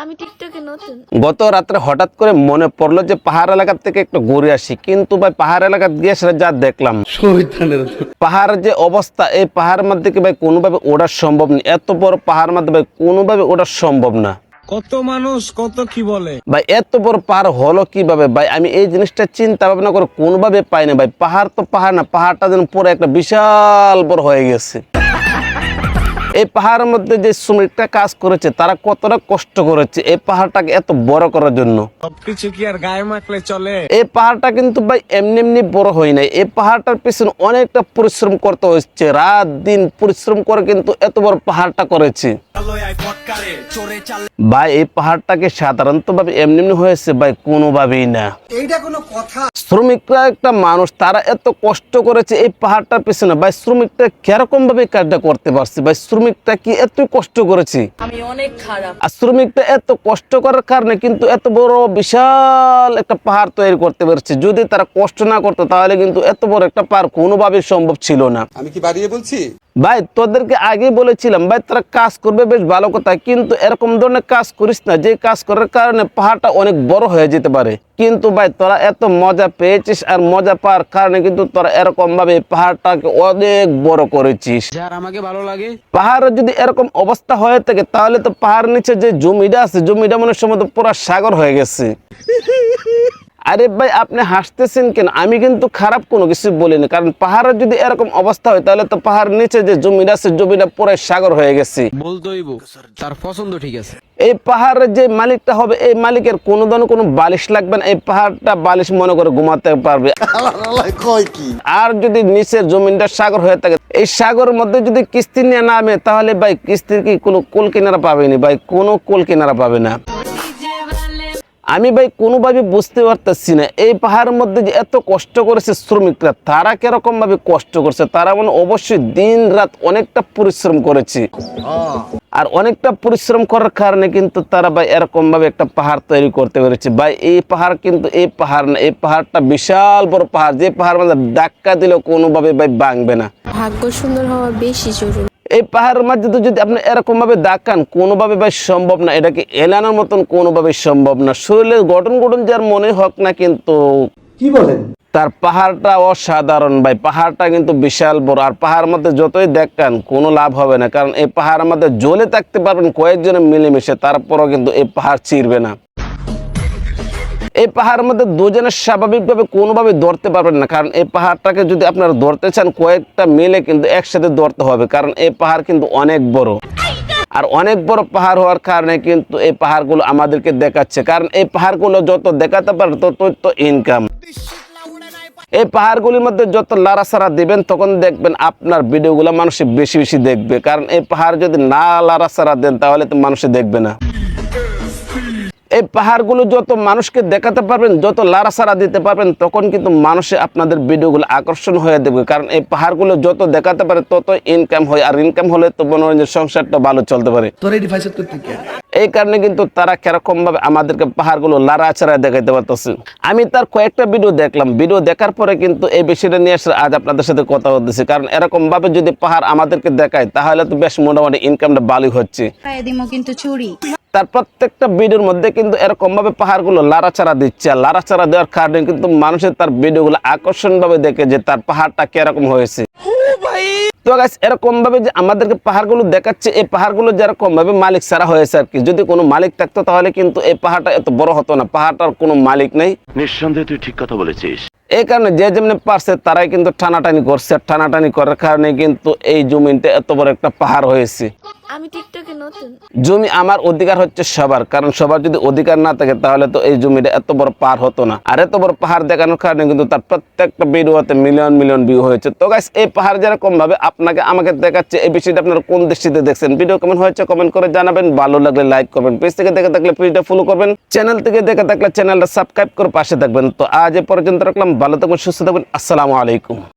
আমি টিকটকে নতুন। গত রাত্রে হঠাৎ করে মনে পড়ল যে পাহাড় এলাকা থেকে একটু ঘুরে আসি কিন্তু ভাই পাহাড় এলাকা গিয়ে সেটা যা দেখলাম পাহাড়ের যে অবস্থা এই পাহাড়ের মধ্যে কি ভাই কোনোভাবে ওঠা সম্ভব নেই এত বড় পাহাড়ের মধ্যে ভাই কোনোভাবে ওঠা সম্ভব না। কত মানুষ কত কি বলে? ভাই এত বড় পাহাড় হলো কীভাবে? ভাই আমি এই জিনিসটা চিন্তা ভাবনা করে কোনোভাবে পাই না ভাই পাহাড় তো পাহাড় না পাহাড়টা যেন পুরো একটা বিশাল বড় হয়ে গেছে। এই পাহাড়ের মধ্যে যে শ্রমিকটা কাজ করেছে তারা কতটা কষ্ট করেছে এই পাহাড়টাকে এত বড় করার জন্য? সবকিছু কি আর গায়ে মাখলে চলে? এই পাহাড়টা কিন্তু ভাই এমনি এমনি বড় হয় নাই। এই পাহাড়টার পিছনে অনেকটা পরিশ্রম করতে হচ্ছে রাত দিন পরিশ্রম করে কিন্তু এত বড় পাহাড়টা করেছে। ভাই এই পাহাড়টাকে সাধারণত ভাবে এমনি এমনি হয়েছে ভাই কোনোভাবেই না। এইটা কোনো কথা? শ্রমিকরা একটা মানুষ তারা এত কষ্ট করেছে এই পাহাড়টার পিছনে। ভাই শ্রমিকটা কীরকম ভাবে কাজটা করতে পারছে? ভাই শ্রমিকটা কি এত কষ্ট করেছে? আমি অনেক খারাপ। আর শ্রমিকটা এত কষ্ট করার কারণে কিন্তু এত বড় বিশাল একটা পাহাড় তৈরি করতে পারছে। যদি তারা কষ্ট না করতো তাহলে কিন্তু এত বড় একটা পাহাড় কোনোভাবেই সম্ভব ছিল না। আমি কি বাড়িয়ে বলছি? ভাই তোদেরকে আগেই বলেছিলাম ভাই তারা কাজ করবে বেশ ভালো কথা। কিন্তু এরকম ধরনের কাজ করিস না যে কাজ করার কারণে পাহাড়টা অনেক বড় হয়ে যেতে পারে। কিন্তু ভাই তোরা এত মজা পেয়েছিস আর মজা পাওয়ার কারণে কিন্তু তোরা এরকম ভাবে পাহাড়টাকে অনেক বড় করেছিস। যার আমাকে ভালো লাগে। পাহাড়ের যদি এরকম অবস্থা হয়ে থাকে তাহলে তো পাহাড় নিচে যে জমিটা আছে জমিটা মনে হয় সম্ভবত পুরো সাগর হয়ে গেছে। আরে ভাই আপনি হাসতেছেন কেন? আমি কিন্তু খারাপ কোনো কিছু বলিনি। কারণ পাহাড়ের যদি এরকম অবস্থা হয় তাহলে তো পাহাড় নিচে যে জমিটা আছে জমিটা পুরো সাগর হয়ে গেছে। বলতেই তার পছন্দ ঠিক আছে। এই পাহাড়ের যে মালিকটা হবে এই মালিকের কোনো ধরনের কোনো বালিশ লাগবে না। এই পাহাড়টা বালিশ মনে করে ঘুমাতে পারবে। আর যদি নিচের জমিনটা সাগর হয়ে থাকে এই সাগরের মধ্যে যদি কিস্তি নিয়ে নামে তাহলে ভাই কিস্তির কি কোনো কুল কিনারা পাবেনি? ভাই কোনো কুল কিনারা পাবে না। আমি ভাই কোনোভাবে বুঝতে পারতেছি না। এই পাহাড়ের মধ্যে যে এত কষ্ট করেছে শ্রমিকরা, তারা কীরকম ভাবে কষ্ট করছে? তারা মানে অবশ্যই দিন রাত অনেকটা পরিশ্রম করেছে। আর অনেকটা পরিশ্রম করার কারণে কিন্তু তারা ভাই এরকম ভাবে একটা পাহাড় তৈরি করতে পেরেছে। ভাই, এই পাহাড় কিন্তু এই পাহাড় না, এই পাহাড়টা বিশাল বড় পাহাড়। যে পাহাড় মধ্যে ধাক্কা দিলেও কোনোভাবে ভাই ভাঙবে না। ভাগ্য সুন্দর হওয়া বেশি জরুরি। এই পাহাড়ের মাঝে তো যদি আপনি এরকমভাবে দাকান কোনোভাবে ভাই সম্ভব না। এটাকে এলানোর মতন কোনোভাবে সম্ভব না। শরীরের গঠন গঠন যার মনে হোক না কিন্তু কি বলেন? তার পাহাড়টা অসাধারণ ভাই। পাহাড়টা কিন্তু বিশাল বড়। আর পাহাড়ের মধ্যে যতই দেখান কোনো লাভ হবে না। কারণ এই পাহাড়ের মধ্যে জ্বলে থাকতে পারবেন কয়েকজনে মিলেমিশে তারপরও কিন্তু এই পাহাড় চিরবে না। এই পাহাড়ের মধ্যে দুজনের স্বাভাবিকভাবে কোনোভাবে ধরতে পারবেন না। কারণ এই পাহাড়টাকে যদি আপনারা ধরতে চান, কয়েকটা মিলে কিন্তু একসাথে ধরতে হবে। কারণ এই পাহাড় কিন্তু অনেক বড়। আর অনেক বড় পাহাড় হওয়ার কারণে কিন্তু এই পাহাড়গুলো আমাদেরকে দেখাচ্ছে। কারণ এই পাহাড়গুলো যত দেখাতে পারে ততই তো ইনকাম এই পাহাড়গুলির মধ্যে যত লাড়াছাড়া দিবেন, তখন দেখবেন আপনার ভিডিওগুলো মানুষ বেশি বেশি দেখবে। কারণ এই পাহাড় যদি না লাড়াছাড়া দেন, তাহলে তো মানুষে দেখবে না। এই পাহাড়গুলো যত মানুষকে দেখাতে পারবেন, যত লাড়াসাড়া দিতে পারবেন, তখন কিন্তু মানুষে আপনাদের ভিডিওগুলো আকর্ষণ হয়ে দেবে কারণ এই পাহাড়গুলো যত দেখাতে পারে তত ইনকাম হয়। আর ইনকাম হলে তো মনোরঞ্জন সংসারটা ভালো চলতে পারে। এই কারণে কিন্তু তারা কীরকম ভাবে আমাদেরকে পাহাড়গুলো লাড়াচাড়া দেখাইতে পারতেছে। আমি তার কয়েকটা ভিডিও দেখলাম। ভিডিও দেখার পরে কিন্তু এই বিষয়টা নিয়ে আসলে আজ আপনাদের সাথে কথা বলতেছি। কারণ এরকম ভাবে যদি পাহাড় আমাদেরকে দেখায় তাহলে তো বেশ মোটামুটি ইনকামটা ভালোই হচ্ছে। কিন্তু চুরি তার প্রত্যেকটা ভিডিওর মধ্যে কিন্তু এরকম ভাবে পাহাড়গুলো লাড়াচাড়া দিচ্ছে। আর লাড়াচাড়া দেওয়ার কারণে কিন্তু মানুষের তার ভিডিওগুলো আকর্ষণ ভাবে দেখে যে তার পাহাড়টা কীরকম হয়েছে। তো গাছ এরকম ভাবে যে আমাদেরকে পাহাড়গুলো দেখাচ্ছে এই পাহাড়গুলো যেরকম ভাবে মালিক সারা হয়েছে আর কি। যদি কোনো মালিক থাকতো তাহলে কিন্তু এই পাহাড়টা এত বড় হতো না। পাহাড়টার কোনো মালিক নেই। নিঃসন্দেহে তুই ঠিক কথা বলেছিস। এই কারণে যে যেমনি পারছে তারাই কিন্তু টানাটানি করছে। টানাটানি করার কারণে কিন্তু এই জমিনটা এত বড় একটা পাহাড় হয়েছে। জমি আমার অধিকার হচ্ছে সবার, কারণ সবার যদি অধিকার না থাকে তাহলে তো এই জমিটা এত বড় পাহাড় হতো না। আর এত বড় পাহাড় দেখানোর কারণে কিন্তু তার প্রত্যেকটা ভিডিওতে মিলিয়ন মিলিয়ন ভিউ হয়েছে। তো গাইস এই পাহাড় যেরকম ভাবে আপনাকে আমাকে দেখাচ্ছে, এই বিষয়টা আপনারা কোন দৃষ্টিতে দেখছেন? ভিডিও কেমন হয়েছে কমেন্ট করে জানাবেন। ভালো লাগলে লাইক করবেন। পেজ থেকে দেখে থাকলে পেজটা ফলো করবেন। চ্যানেল থেকে দেখে থাকলে চ্যানেলটা সাবস্ক্রাইব করে পাশে থাকবেন। তো আজ এ পর্যন্ত রাখলাম। ভালো থাকবেন সুস্থ থাকবেন আসসালামু আলাইকুম।